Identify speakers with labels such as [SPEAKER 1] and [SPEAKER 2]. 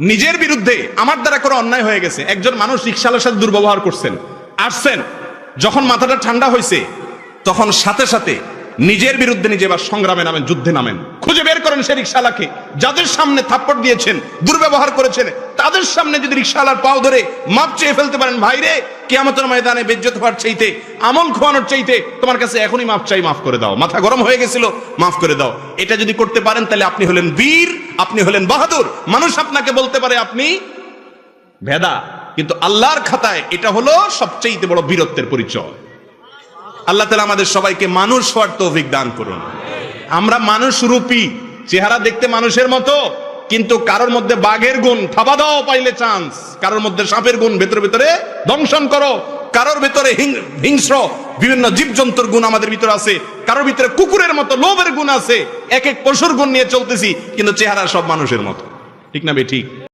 [SPEAKER 1] নিজের বিরুদ্ধে আমার দ্বারা করে অন্যায় হয়ে গেছে। একজন মানুষ রিক্সালার সাথে দুর্ব্যবহার করছেন। আসছেন। যখন মাথাটা ঠান্ডা হয়েছে তখন সাথে সাথে নিজের বিরুদ্ধে নিজে এবার সংগ্রামে নামেন, যুদ্ধে নামেন। খুঁজে বের করেন সে রিক্সালাকে যাদের সামনে থাপ্পড় দিয়েছেন, দুর্ব্যবহার করেছেন, তাদের সামনে যদি রিক্সালার পাও ধরে মাপ চেয়ে ফেলতে পারেন ভাইরে কেয়ামতের ময়দানে বেজ্জত হওয়ার চাইতে, আমল খোয়ানোর চাইতে তোমার কাছে এখনই মাপ চাই, মাফ করে দাও। মাথা গরম হয়ে গেছিল, মাফ করে দাও। এটা যদি করতে পারেন, তাহলে আপনি হলেন বীর আপনি হলেন বাহাদুর। মানুষ আপনাকে বলতে পারে আপনি ভেদা। কিন্তু আল্লাহর খাতায় এটা হলো সবচেয়ে বড় বীরত্বের পরিচয়। আল্লাহ তালা আমাদের সবাইকে মানুষ হওয়ার তৌফিক দান করুন। আমরা মানুষ রূপী। চেহারা দেখতে মানুষের মতো। কিন্তু কারোর মধ্যে বাঘের গুণ থাবা দাও পাইলে চান্স কারোর মধ্যে সাপের গুণ ভেতরে ভেতরে দংশন করো। কারোর ভেতরে হিংস্র বিভিন্ন জীবজন্তুর গুণ আমাদের ভিতরে আছে। কারোর ভিতরে কুকুরের মতো, লোভের গুণ আছে। এক এক পশুর গুণ নিয়ে চলতেছি, কিন্তু চেহারা সব মানুষের মতো। ঠিক না বে, ঠিক?